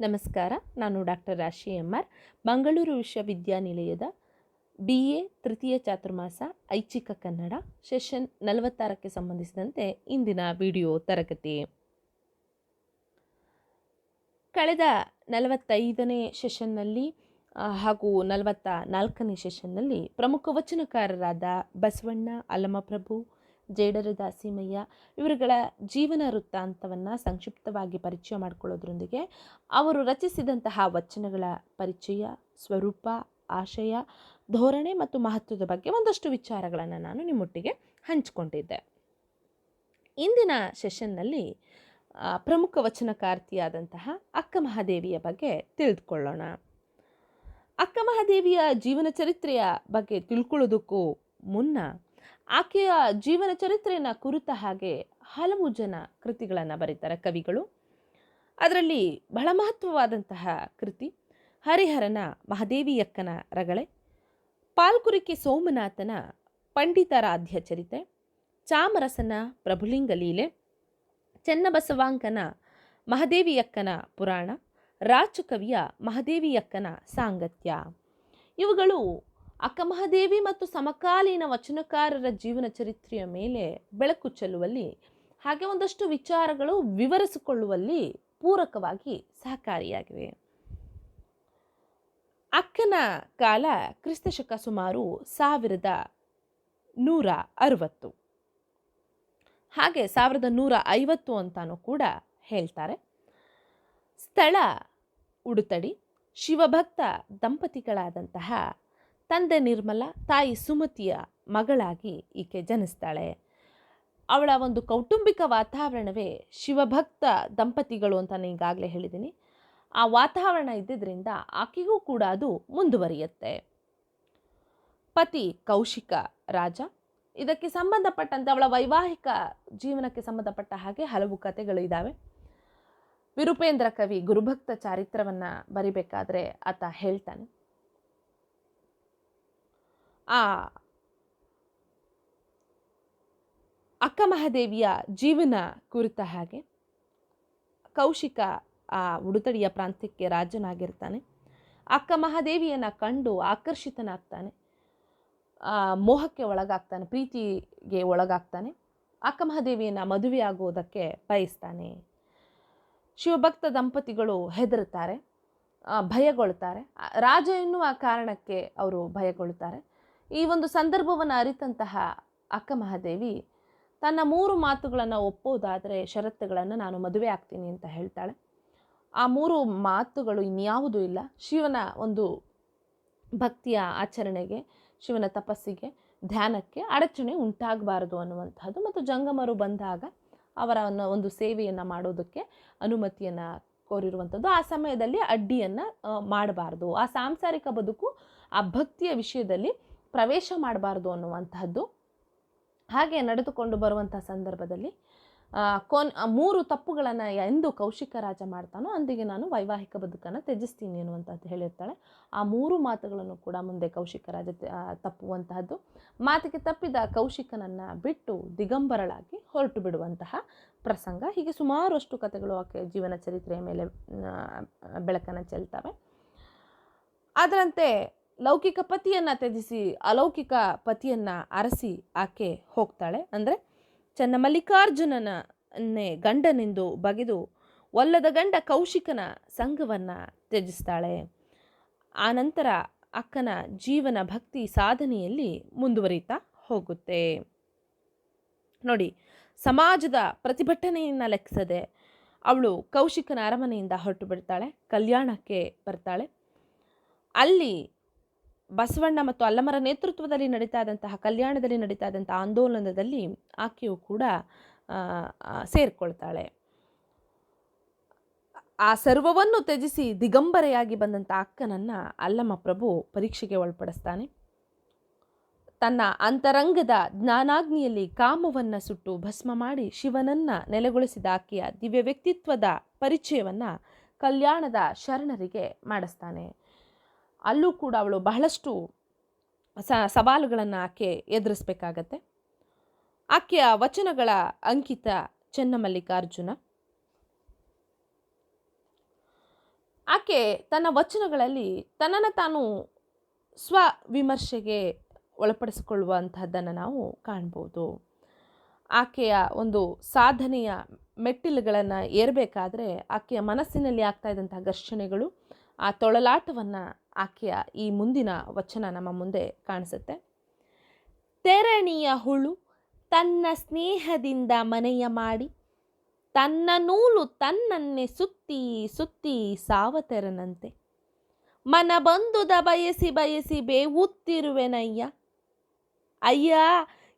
ನಮಸ್ಕಾರ, ನಾನು ಡಾಕ್ಟರ್ ರಾಶಿ ಎಂ ಆರ್ ಮಂಗಳೂರು ವಿಶ್ವವಿದ್ಯಾನಿಲಯದ ಬಿ ಎ ತೃತೀಯ ಚಾತುರ್ಮಾಸ, ಐಚ್ಛಿಕ ಕನ್ನಡ, ಸೆಷನ್ ನಲವತ್ತಾರಕ್ಕೆ ಸಂಬಂಧಿಸಿದಂತೆ ಇಂದಿನ ವಿಡಿಯೋ ತರಗತಿ. ಕಳೆದ ನಲವತ್ತೈದನೇ ಸೆಷನ್ನಲ್ಲಿ ಹಾಗೂ ನಲವತ್ತ ನಾಲ್ಕನೇ ಸೆಷನ್ನಲ್ಲಿ ಪ್ರಮುಖ ವಚನಕಾರರಾದ ಬಸವಣ್ಣ ಅಲ್ಲಮಪ್ರಭು ಜೇಡರ ದಾಸಿಮಯ್ಯ ಇವರುಗಳ ಜೀವನ ವೃತ್ತಾಂತವನ್ನು ಸಂಕ್ಷಿಪ್ತವಾಗಿ ಪರಿಚಯ ಮಾಡಿಕೊಳ್ಳೋದ್ರೊಂದಿಗೆ ಅವರು ರಚಿಸಿದಂತಹ ವಚನಗಳ ಪರಿಚಯ, ಸ್ವರೂಪ, ಆಶಯ, ಧೋರಣೆ ಮತ್ತು ಮಹತ್ವದ ಬಗ್ಗೆ ಒಂದಷ್ಟು ವಿಚಾರಗಳನ್ನು ನಾನು ನಿಮ್ಮೊಟ್ಟಿಗೆ ಹಂಚಿಕೊಂಡಿದ್ದೆ. ಇಂದಿನ ಸೆಷನ್ನಲ್ಲಿ ಪ್ರಮುಖ ವಚನಕಾರ್ತಿಯಾದಂತಹ ಅಕ್ಕ ಮಹಾದೇವಿಯ ಬಗ್ಗೆ ತಿಳಿದುಕೊಳ್ಳೋಣ. ಅಕ್ಕ ಮಹಾದೇವಿಯ ಜೀವನ ಚರಿತ್ರೆಯ ಬಗ್ಗೆ ತಿಳ್ಕೊಳ್ಳೋದಕ್ಕೂ ಮುನ್ನ ಆಕೆಯ ಜೀವನ ಚರಿತ್ರೆಯನ್ನು ಕುರಿತ ಹಾಗೆ ಹಲವು ಜನ ಕೃತಿಗಳನ್ನು ಬರೀತಾರೆ ಕವಿಗಳು. ಅದರಲ್ಲಿ ಬಹಳ ಮಹತ್ವವಾದಂತಹ ಕೃತಿ ಹರಿಹರನ ಮಹಾದೇವಿಯಕ್ಕನ ರಗಳೆ, ಪಾಲ್ಕುರಿಕೆ ಸೋಮನಾಥನ ಪಂಡಿತಾರಾಧ್ಯ ಚರಿತೆ, ಚಾಮರಸನ ಪ್ರಭುಲಿಂಗ ಲೀಲೆ, ಚೆನ್ನಬಸವಾಂಕನ ಮಹಾದೇವಿಯಕ್ಕನ ಪುರಾಣ ರಾಚಕವಿಯ ಮಹಾದೇವಿಯಕ್ಕನ ಸಾಂಗತ್ಯ. ಇವುಗಳು ಅಕ್ಕ ಮಹಾದೇವಿ ಮತ್ತು ಸಮಕಾಲೀನ ವಚನಕಾರರ ಜೀವನ ಚರಿತ್ರೆಯ ಮೇಲೆ ಬೆಳಕು ಚೆಲ್ಲುವಲ್ಲಿ, ಹಾಗೆ ಒಂದಷ್ಟು ವಿಚಾರಗಳು ವಿವರಿಸಿಕೊಳ್ಳುವಲ್ಲಿ ಪೂರಕವಾಗಿ ಸಹಕಾರಿಯಾಗಿವೆ. ಅಕ್ಕನ ಕಾಲ ಕ್ರಿಸ್ತಶಕ ಸುಮಾರು ಸಾವಿರದ ನೂರ ಅರವತ್ತು. ಹಾಗೆ ಸಾವಿರದ ನೂರ ಐವತ್ತು ಅಂತಾನೂ ಕೂಡ ಹೇಳ್ತಾರೆ. ಸ್ಥಳ ಉಡುತಡಿ, ಶಿವಭಕ್ತ ದಂಪತಿಗಳಾದಂತಹ ತಂದೆ ನಿರ್ಮಲ, ತಾಯಿ ಸುಮತಿಯ ಮಗಳಾಗಿ ಈಕೆ ಜನಿಸ್ತಾಳೆ. ಅವಳ ಒಂದು ಕೌಟುಂಬಿಕ ವಾತಾವರಣವೇ ಶಿವಭಕ್ತ ದಂಪತಿಗಳು ಅಂತ ನಾನು ಈಗಾಗಲೇ ಹೇಳಿದ್ದೀನಿ. ಆ ವಾತಾವರಣ ಇದ್ದಿದ್ದರಿಂದ ಆಕೆಗೂ ಕೂಡ ಅದು ಮುಂದುವರಿಯುತ್ತೆ. ಪತಿ ಕೌಶಿಕ ರಾಜ. ಇದಕ್ಕೆ ಸಂಬಂಧಪಟ್ಟಂತೆ ಅವಳ ವೈವಾಹಿಕ ಜೀವನಕ್ಕೆ ಸಂಬಂಧಪಟ್ಟ ಹಾಗೆ ಹಲವು ಕಥೆಗಳು ಇದ್ದಾವೆ ವಿರೂಪೇಂದ್ರ ಕವಿ ಗುರುಭಕ್ತ ಚಾರಿತ್ರವನ್ನು ಬರಿಬೇಕಾದ್ರೆ ಆತ ಹೇಳ್ತಾನೆ. ಆ ಅಕ್ಕ ಮಹಾದೇವಿಯ ಜೀವನ ಕುರಿತ ಹಾಗೆ ಕೌಶಿಕ ಆ ಉಡುತಡಿಯ ಪ್ರಾಂತ್ಯಕ್ಕೆ ರಾಜನಾಗಿರ್ತಾನೆ. ಅಕ್ಕ ಮಹಾದೇವಿಯನ್ನು ಕಂಡು ಆಕರ್ಷಿತನಾಗ್ತಾನೆ. ಮೋಹಕ್ಕೆ ಒಳಗಾಗ್ತಾನೆ, ಪ್ರೀತಿಗೆ ಒಳಗಾಗ್ತಾನೆ. ಅಕ್ಕ ಮಹಾದೇವಿಯನ್ನು ಮದುವೆ ಆಗುವುದಕ್ಕೆ ಬಯಸ್ತಾನೆ. ಶಿವಭಕ್ತ ದಂಪತಿಗಳು ಹೆದರುತ್ತಾರೆ ಭಯಗೊಳ್ತಾರೆ. ರಾಜ ಎನ್ನುವ ಕಾರಣಕ್ಕೆ ಅವರು ಭಯಗೊಳ್ಳುತ್ತಾರೆ ಈ ಒಂದು ಸಂದರ್ಭವನ್ನು ಅರಿತಂತಹ ಅಕ್ಕ ಮಹಾದೇವಿ ತನ್ನ ಮೂರು ಮಾತುಗಳನ್ನು ಒಪ್ಪೋದಾದರೆ ಷರತ್ತುಗಳನ್ನು ನಾನು ಮದುವೆ ಆಗ್ತೀನಿ ಅಂತ ಹೇಳ್ತಾಳೆ. ಆ ಮೂರು ಮಾತುಗಳು ಇನ್ಯಾವುದೂ ಇಲ್ಲ. ಶಿವನ ಒಂದು ಭಕ್ತಿಯ ಆಚರಣೆಗೆ, ಶಿವನ ತಪಸ್ಸಿಗೆ, ಧ್ಯಾನಕ್ಕೆ ಅಡಚಣೆ ಉಂಟಾಗಬಾರದು ಅನ್ನುವಂಥದ್ದು ಮತ್ತು ಜಂಗಮರು ಬಂದಾಗ ಅವರ ಒಂದು- ಸೇವೆಯನ್ನು ಮಾಡೋದಕ್ಕೆ ಅನುಮತಿಯನ್ನು ಕೋರಿರುವಂಥದ್ದು ಆ ಸಮಯದಲ್ಲಿ ಅಡ್ಡಿಯನ್ನು ಮಾಡಬಾರ್ದು. ಆ ಸಾಂಸಾರಿಕ ಬದುಕು, ಆ ಭಕ್ತಿಯ ವಿಷಯದಲ್ಲಿ ಪ್ರವೇಶ ಮಾಡಬಾರ್ದು ಅನ್ನುವಂತಹದ್ದು ಹಾಗೆ ನಡೆದುಕೊಂಡು ಬರುವಂಥ ಸಂದರ್ಭದಲ್ಲಿ ಕೊನ್ ಮೂರು ತಪ್ಪುಗಳನ್ನು ಎಂದು ಕೌಶಿಕ ರಾಜ ಮಾಡ್ತಾನೋ ಅಂದಿಗೆ ನಾನು ವೈವಾಹಿಕ ಬದುಕನ್ನು ತ್ಯಜಿಸ್ತೀನಿ ಅನ್ನುವಂಥದ್ದು ಹೇಳಿರ್ತಾಳೆ. ಆ ಮೂರು ಮಾತುಗಳನ್ನು ಕೂಡ ಮುಂದೆ ಕೌಶಿಕ ರಾಜ ತಪ್ಪುವಂತಹದ್ದು. ಮಾತಿಗೆ ತಪ್ಪಿದ ಕೌಶಿಕನನ್ನು ಬಿಟ್ಟು ದಿಗಂಬರಳಾಗಿ ಹೊರಟು ಬಿಡುವಂತಹ ಪ್ರಸಂಗ. ಹೀಗೆ ಸುಮಾರಷ್ಟು ಕಥೆಗಳು ಆಕೆ ಜೀವನ ಚರಿತ್ರೆಯ ಮೇಲೆ ಬೆಳಕನ್ನು ಚೆಲ್ತವೆ. ಅದರಂತೆ ಲೌಕಿಕ ಪತಿಯನ್ನು ತ್ಯಜಿಸಿ, ಅಲೌಕಿಕ ಪತಿಯನ್ನು ಅರಸಿ ಆಕೆ ಹೋಗ್ತಾಳೆ. ಅಂದರೆ ಚನ್ನಮಲ್ಲಿಕಾರ್ಜುನನೇ ಗಂಡನೆಂದು ಬಗೆದು ಒಲ್ಲದ ಗಂಡ ಕೌಶಿಕನ ಸಂಘವನ್ನು ತ್ಯಜಿಸ್ತಾಳೆ. ಆನಂತರ ಅಕ್ಕನ ಜೀವನ ಭಕ್ತಿ ಸಾಧನೆಯಲ್ಲಿ ಮುಂದುವರಿತಾ ಹೋಗುತ್ತೆ. ನೋಡಿ, ಸಮಾಜದ ಪ್ರತಿಭಟನೆಯನ್ನು ಲೆಕ್ಕಿಸದೆ ಅವಳು ಕೌಶಿಕನ ಅರಮನೆಯಿಂದ ಹೊರಟು ಬಿಡ್ತಾಳೆ, ಕಲ್ಯಾಣಕ್ಕೆ ಬರ್ತಾಳೆ. ಅಲ್ಲಿ ಬಸವಣ್ಣ ಮತ್ತು ಅಲ್ಲಮರ ನೇತೃತ್ವದಲ್ಲಿ ನಡೀತಾ ಇದ್ದಂತಹ ಕಲ್ಯಾಣದಲ್ಲಿ ನಡೀತಾ ಇದ್ದಂಥ ಆಂದೋಲನದಲ್ಲಿ ಆಕೆಯು ಕೂಡ ಸೇರಿಕೊಳ್ತಾಳೆ. ಆ, ಸರ್ವವನ್ನು ತ್ಯಜಿಸಿ ದಿಗಂಬರೆಯಾಗಿ ಬಂದಂಥ ಅಕ್ಕನನ್ನು ಅಲ್ಲಮ್ಮ ಪ್ರಭು ಪರೀಕ್ಷೆಗೆ ಒಳಪಡಿಸ್ತಾನೆ. ತನ್ನ ಅಂತರಂಗದ ಜ್ಞಾನಾಗ್ನಿಯಲ್ಲಿ ಕಾಮವನ್ನು ಸುಟ್ಟು ಭಸ್ಮ ಮಾಡಿ ಶಿವನನ್ನು ನೆಲೆಗೊಳಿಸಿದ ಆಕೆಯ ದಿವ್ಯ ವ್ಯಕ್ತಿತ್ವದ ಪರಿಚಯವನ್ನು ಕಲ್ಯಾಣದ ಶರಣರಿಗೆ ಮಾಡಿಸ್ತಾನೆ. ಅಲ್ಲೂ ಕೂಡ ಅವಳು ಬಹಳಷ್ಟು ಸ ಸವಾಲುಗಳನ್ನು ಆಕೆ ಎದುರಿಸ್ಬೇಕಾಗತ್ತೆ. ಆಕೆಯ ವಚನಗಳ ಅಂಕಿತ ಚೆನ್ನಮಲ್ಲಿಕಾರ್ಜುನ. ಆಕೆ ತನ್ನ ವಚನಗಳಲ್ಲಿ ತನ್ನನ್ನು ತಾನು ಸ್ವ ವಿಮರ್ಶೆಗೆ ಒಳಪಡಿಸಿಕೊಳ್ಳುವಂತಹದ್ದನ್ನು ನಾವು ಕಾಣ್ಬೋದು. ಆಕೆಯ ಒಂದು ಸಾಧನೆಯ ಮೆಟ್ಟಿಲುಗಳನ್ನು ಏರಬೇಕಾದ್ರೆ ಆಕೆಯ ಮನಸ್ಸಿನಲ್ಲಿ ಆಗ್ತಾ ಇದ್ದಂತಹ ಘರ್ಷಣೆಗಳು, ಆ ತೊಳಲಾಟವನ್ನು ಆಕೆಯ ಈ ಮುಂದಿನ ವಚನ ನಮ್ಮ ಮುಂದೆ ಕಾಣಿಸುತ್ತೆ. ತೆರಣಿಯ ಹುಳು ತನ್ನ ಸ್ನೇಹದಿಂದ ಮನೆಯ ಮಾಡಿ, ತನ್ನ ನೂಲು ತನ್ನನ್ನೇ ಸುತ್ತಿ ಸುತ್ತಿ ಸಾವತೆರನಂತೆ. ಮನ ಬಂದುದ ಬಯಸಿ ಬಯಸಿ ಬೇವುತ್ತಿರುವೆನಯ್ಯ. ಅಯ್ಯ,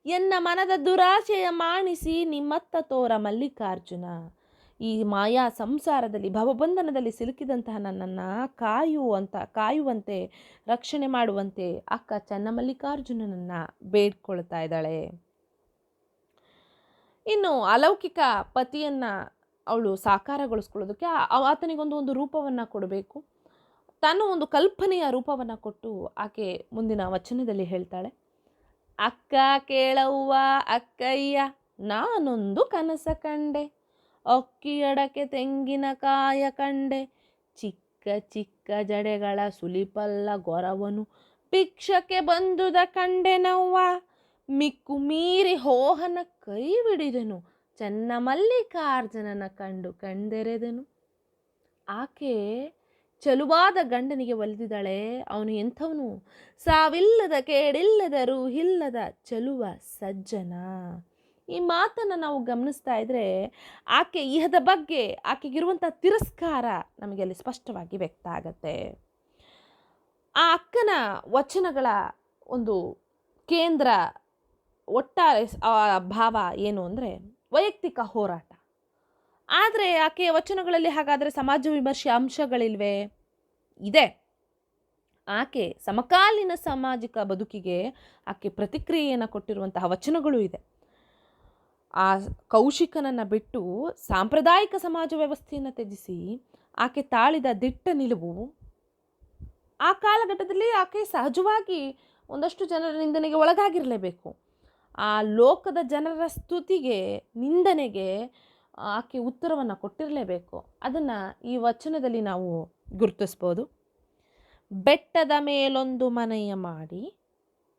ಎನ್ನ ಮನದ ದುರಾಶೆಯ ಮಾಣಿಸಿ ನಿಮ್ಮತ್ತ ತೋರ ಮಲ್ಲಿಕಾರ್ಜುನ. ಈ ಮಾಯಾ ಸಂಸಾರದಲ್ಲಿ, ಭವಬಂಧನದಲ್ಲಿ ಸಿಲುಕಿದಂತಹ ನನ್ನನ್ನು ಕಾಯುವಂತ, ಕಾಯುವಂತೆ, ರಕ್ಷಣೆ ಮಾಡುವಂತೆ ಅಕ್ಕ ಚನ್ನಮಲ್ಲಿಕಾರ್ಜುನನನ್ನು ಬೇಡ್ಕೊಳ್ತಾ ಇದ್ದಾಳೆ. ಇನ್ನು ಅಲೌಕಿಕ ಪತಿಯನ್ನು ಅವಳು ಸಾಕಾರಗೊಳಿಸ್ಕೊಳ್ಳೋದಕ್ಕೆ ಆತನಿಗೊಂದು ಒಂದು ರೂಪವನ್ನು ಕೊಡಬೇಕು. ತಾನು ಒಂದು ಕಲ್ಪನೆಯ ರೂಪವನ್ನು ಕೊಟ್ಟು ಆಕೆ ಮುಂದಿನ ವಚನದಲ್ಲಿ ಹೇಳ್ತಾಳೆ. ಅಕ್ಕ ಕೇಳವ್ವ ಅಕ್ಕಯ್ಯ, ನಾನೊಂದು ಕನಸ ಕಂಡೆ. ಅಕ್ಕಿಯಡಕೆ ತೆಂಗಿನಕಾಯ ಕಂಡೆ. ಚಿಕ್ಕ ಚಿಕ್ಕ ಜಡೆಗಳ ಸುಲಿಪಲ್ಲ ಗೊರವನು. ಭಿಕ್ಷಕ್ಕೆ ಬಂದುದ ಕಂಡೆನವ್ವ ಮಿಕ್ಕು ಮೀರಿ ಹೋಹನ ಕೈ ಬಿಡಿದನು. ಚೆನ್ನ ಮಲ್ಲಿಕಾರ್ಜುನನ ಕಂಡು ಕಂಡೆರೆದನು. ಆಕೆ ಚಲುವಾದ ಗಂಡನಿಗೆ ಒಲಿದಿದ್ದಾಳೆ. ಅವನು ಎಂಥವನು? ಸಾವಿಲ್ಲದ ಕೇಡಿಲ್ಲದ ರೂಹಿಲ್ಲದ ಚಲುವ ಸಜ್ಜನ. ಈ ಮಾತನ್ನು ನಾವು ಗಮನಿಸ್ತಾ ಇದ್ರೆ, ಆಕೆ ಇಹದ ಬಗ್ಗೆ ಆಕೆಗಿರುವಂಥ ತಿರಸ್ಕಾರ ನಮಗೆ ಅಲ್ಲಿ ಸ್ಪಷ್ಟವಾಗಿ ವ್ಯಕ್ತ ಆಗತ್ತೆ. ಆ ಅಕ್ಕನ ವಚನಗಳ ಒಂದು ಕೇಂದ್ರ ಒಟ್ಟಾರೆ ಭಾವ ಏನು ಅಂದರೆ ವೈಯಕ್ತಿಕ ಹೋರಾಟ. ಆದರೆ ಆಕೆಯ ವಚನಗಳಲ್ಲಿ ಹಾಗಾದರೆ ಸಮಾಜ ವಿಮರ್ಶೆ ಅಂಶಗಳಿಲ್ವೇ? ಇದೆ. ಆಕೆ ಸಮಕಾಲೀನ ಸಾಮಾಜಿಕ ಬದುಕಿಗೆ ಆಕೆ ಪ್ರತಿಕ್ರಿಯೆಯನ್ನು ಕೊಟ್ಟಿರುವಂತಹ ವಚನಗಳು ಇದೆ. ಆ ಕೌಶಿಕನನ್ನು ಬಿಟ್ಟು ಸಾಂಪ್ರದಾಯಿಕ ಸಮಾಜ ವ್ಯವಸ್ಥೆಯನ್ನು ತ್ಯಜಿಸಿ ಆಕೆ ತಾಳಿದ ದಿಟ್ಟ ನಿಲುವು ಆ ಕಾಲಘಟ್ಟದಲ್ಲಿ ಆಕೆ ಸಹಜವಾಗಿ ಒಂದಷ್ಟು ಜನರ ನಿಂದನೆಗೆ ಒಳಗಾಗಿರಲೇಬೇಕು. ಆ ಲೋಕದ ಜನರ ಸ್ತುತಿಗೆ, ನಿಂದನೆಗೆ ಆಕೆ ಉತ್ತರವನ್ನು ಕೊಟ್ಟಿರಲೇಬೇಕು. ಅದನ್ನು ಈ ವಚನದಲ್ಲಿ ನಾವು ಗುರುತಿಸ್ಬೋದು. ಬೆಟ್ಟದ ಮೇಲೊಂದು ಮನೆಯ ಮಾಡಿ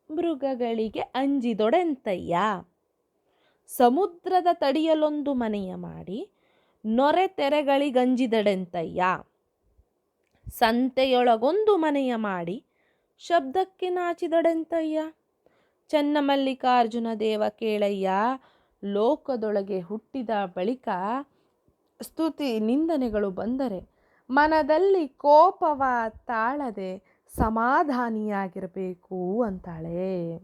ಮೃಗಗಳಿಗೆ ಅಂಜಿದೊಡೆಂತಯ್ಯ. ಸಮುದ್ರದ ತಡಿಯಲೊಂದು ಮನೆಯ ಮಾಡಿ, ನೊರೆ ತೆರೆಗಳಿಗಂಜಿದಡೆಂತಯ್ಯ ಸಂತೆಯೊಳಗೊಂದು ಮನೆಯ ಮಾಡಿ ಶಬ್ದಕ್ಕೆ ನಾಚಿದಡೆಂತಯ್ಯ. ಚನ್ನಮಲ್ಲಿಕಾರ್ಜುನ ದೇವ ಕೇಳಯ್ಯ, ಲೋಕದೊಳಗೆ ಹುಟ್ಟಿದ ಬಳಿಕ ಸ್ತುತಿ ನಿಂದನೆಗಳು ಬಂದರೆ ಮನದಲ್ಲಿ ಕೋಪವ ತಾಳದೆ ಸಮಾಧಾನಿಯಾಗಿರಬೇಕು ಅಂತಾಳೆ.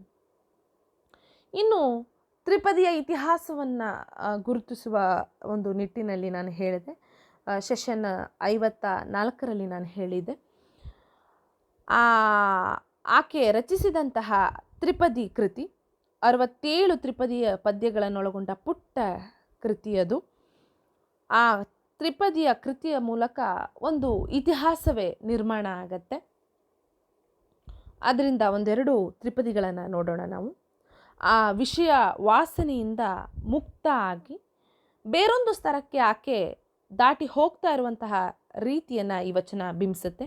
ಇನ್ನು ತ್ರಿಪದಿಯ ಇತಿಹಾಸವನ್ನು ಗುರುತಿಸುವ ಒಂದು ನಿಟ್ಟಿನಲ್ಲಿ ನಾನು ಹೇಳಿದೆ. ಸೆಷನ್ ಐವತ್ತ ನಾಲ್ಕರಲ್ಲಿ ನಾನು ಹೇಳಿದೆ. ಆಕೆ ರಚಿಸಿದಂತಹ ತ್ರಿಪದಿ ಕೃತಿ, ಅರವತ್ತೇಳು ತ್ರಿಪದಿಯ ಪದ್ಯಗಳನ್ನೊಳಗೊಂಡ ಪುಟ್ಟ ಕೃತಿಯದು ಆ ತ್ರಿಪದಿಯ ಕೃತಿಯ ಮೂಲಕ ಒಂದು ಇತಿಹಾಸವೇ ನಿರ್ಮಾಣ ಆಗತ್ತೆ. ಅದರಿಂದ ಒಂದೆರಡು ತ್ರಿಪದಿಗಳನ್ನು ನೋಡೋಣ ನಾವು. ಆ ವಿಷಯ ವಾಸನೆಯಿಂದ ಮುಕ್ತ ಆಗಿ ಬೇರೊಂದು ಸ್ತರಕ್ಕೆ ಆಕೆ ದಾಟಿ ಹೋಗ್ತಾ ಇರುವಂತಹ ರೀತಿಯನ್ನು ಈ ವಚನ ಬಿಂಬಿಸುತ್ತೆ.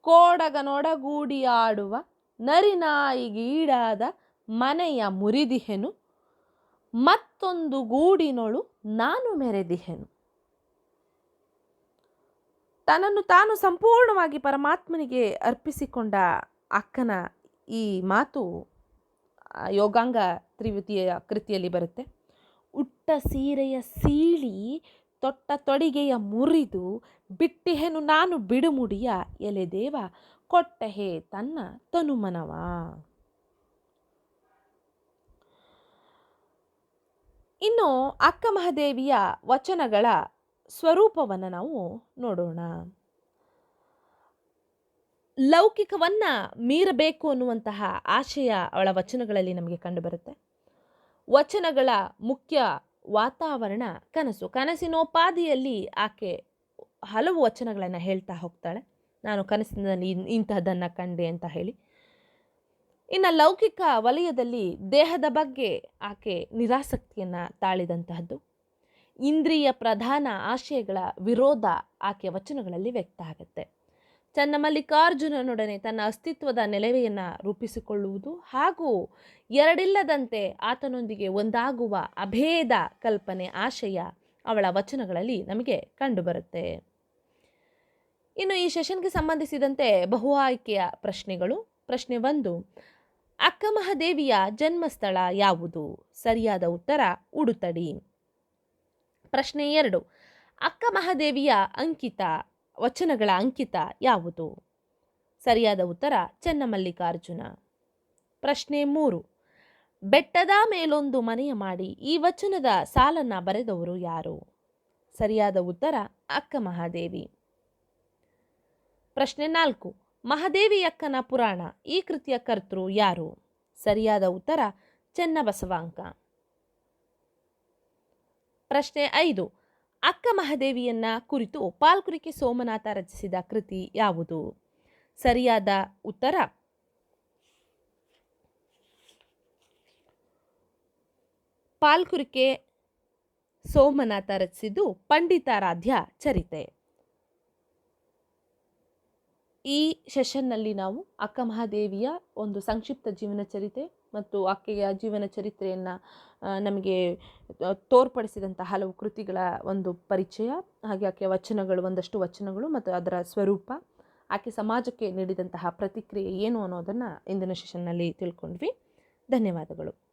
ಕೋಡಗನೊಡಗೂಡಿ ಆಡುವ ನರಿನಾಯಿಗೀಡಾದ ಮನೆಯ ಮುರಿದಿಹೆನು, ಮತ್ತೊಂದು ಗೂಡಿನೊಳು ನಾನು ಮೆರೆದಿಹೆನು. ತನ್ನನ್ನು ತಾನು ಸಂಪೂರ್ಣವಾಗಿ ಪರಮಾತ್ಮನಿಗೆ ಅರ್ಪಿಸಿಕೊಂಡ ಅಕ್ಕನ ಈ ಮಾತು ಯೋಗಾಂಗ ತ್ರಿವಿತಿಯ ಕೃತಿಯಲ್ಲಿ ಬರುತ್ತೆ. ಉಟ್ಟ ಸೀರೆಯ ಸೀಳಿ ತೊಟ್ಟ ತೊಡಿಗೆಯ ಮುರಿದು ಬಿಟ್ಟಿಹೆನು ನಾನು ಬಿಡುಮುಡಿಯ ಎಲೆ ದೇವ, ಕೊಟ್ಟಹೆ ತನ್ನ ತನುಮನವ. ಇನ್ನು ಅಕ್ಕ ಮಹಾದೇವಿಯ ವಚನಗಳ ಸ್ವರೂಪವನ್ನು ನಾವು ನೋಡೋಣ. ಲೌಕಿಕವನ್ನ ಮೀರಬೇಕು ಅನ್ನುವಂತಹ ಆಶಯ ಅವಳ ವಚನಗಳಲ್ಲಿ ನಮಗೆ ಕಂಡುಬರುತ್ತೆ. ವಚನಗಳ ಮುಖ್ಯ ವಾತಾವರಣ ಕನಸು. ಕನಸಿನೋಪಾದಿಯಲ್ಲಿ ಆಕೆ ಹಲವು ವಚನಗಳನ್ನು ಹೇಳ್ತಾ ಹೋಗ್ತಾಳೆ. ನಾನು ಕನಸಿನಲ್ಲಿ ಇಂತಹದನ್ನು ಕಂಡೆ ಅಂತ ಹೇಳಿ. ಇನ್ನು ಲೌಕಿಕ ವಲಯದಲ್ಲಿ ದೇಹದ ಬಗ್ಗೆ ಆಕೆ ನಿರಾಸಕ್ತಿಯನ್ನು ತಾಳಿದಂತಹದ್ದು. ಇಂದ್ರಿಯ ಪ್ರಧಾನ ಆಶಯಗಳ ವಿರೋಧ ಆಕೆ ವಚನಗಳಲ್ಲಿ ವ್ಯಕ್ತ ಆಗುತ್ತೆ. ಚನ್ನಮಲ್ಲಿಕಾರ್ಜುನನೊಡನೆ ತನ್ನ ಅಸ್ತಿತ್ವದ ನೆಲೆವೆಯನ್ನು ರೂಪಿಸಿಕೊಳ್ಳುವುದು ಹಾಗೂ ಎರಡಿಲ್ಲದಂತೆ ಆತನೊಂದಿಗೆ ಒಂದಾಗುವ ಅಭೇದ ಕಲ್ಪನೆ ಆಶಯ ಅವಳ ವಚನಗಳಲ್ಲಿ ನಮಗೆ ಕಂಡುಬರುತ್ತೆ. ಇನ್ನು ಈ ಸೆಷನ್ಗೆ ಸಂಬಂಧಿಸಿದಂತೆ ಬಹು ಆಯ್ಕೆಯ ಪ್ರಶ್ನೆಗಳು. ಪ್ರಶ್ನೆ ಒಂದು, ಅಕ್ಕಮಹಾದೇವಿಯ ಜನ್ಮಸ್ಥಳ ಯಾವುದು? ಸರಿಯಾದ ಉತ್ತರ, ಉಡುತಡಿ. ಪ್ರಶ್ನೆ ಎರಡು, ಅಕ್ಕಮಹಾದೇವಿಯ ಅಂಕಿತ ವಚನಗಳ ಅಂಕಿತ ಯಾವುದು? ಸರಿಯಾದ ಉತ್ತರ ಚೆನ್ನಮಲ್ಲಿಕಾರ್ಜುನ. ಪ್ರಶ್ನೆ ಮೂರು. ಬೆಟ್ಟದ ಮೇಲೊಂದು ಮನೆಯ ಮಾಡಿ ಈ ವಚನದ ಸಾಲನ್ನ ಬರೆದವರು ಯಾರು? ಸರಿಯಾದ ಉತ್ತರ ಅಕ್ಕ ಮಹಾದೇವಿ. ಪ್ರಶ್ನೆ ನಾಲ್ಕು. ಮಹಾದೇವಿ ಅಕ್ಕನ ಪುರಾಣ ಈ ಕೃತಿಯ ಕರ್ತೃ ಯಾರು? ಸರಿಯಾದ ಉತ್ತರ ಚೆನ್ನಬಸವಾಂಕ. ಪ್ರಶ್ನೆ ಐದು. ಅಕ್ಕ ಮಹಾದೇವಿಯನ್ನ ಕುರಿತು ಪಾಲ್ಕುರಿಕೆ ಸೋಮನಾಥ ರಚಿಸಿದ ಕೃತಿ ಯಾವುದು? ಸರಿಯಾದ ಉತ್ತರ? ಪಾಲ್ಕುರಿಕೆ ಸೋಮನಾಥ ರಚಿಸಿದ್ದು ಪಂಡಿತಾರಾಧ್ಯ ಚರಿತೆ. ಈ ಸೆಷನ್ನಲ್ಲಿ ನಾವು ಅಕ್ಕ ಮಹಾದೇವಿಯ ಒಂದು ಸಂಕ್ಷಿಪ್ತ ಜೀವನ ಚರಿತ್ರೆ ಮತ್ತು ಆಕೆಯ ಜೀವನ ಚರಿತ್ರೆಯನ್ನು ನಮಗೆ ತೋರ್ಪಡಿಸಿದಂಥ ಹಲವು ಕೃತಿಗಳ ಒಂದು ಪರಿಚಯ, ಹಾಗೆ ಆಕೆಯ ವಚನಗಳು, ಒಂದಷ್ಟು ವಚನಗಳು ಮತ್ತು ಅದರ ಸ್ವರೂಪ, ಆಕೆ ಸಮಾಜಕ್ಕೆ ನೀಡಿದಂತಹ ಪ್ರತಿಕ್ರಿಯೆ ಏನು ಅನ್ನೋದನ್ನು ಇಂದಿನ ಸೆಷನ್ನಲ್ಲಿ ತಿಳ್ಕೊಂಡ್ವಿ. ಧನ್ಯವಾದಗಳು.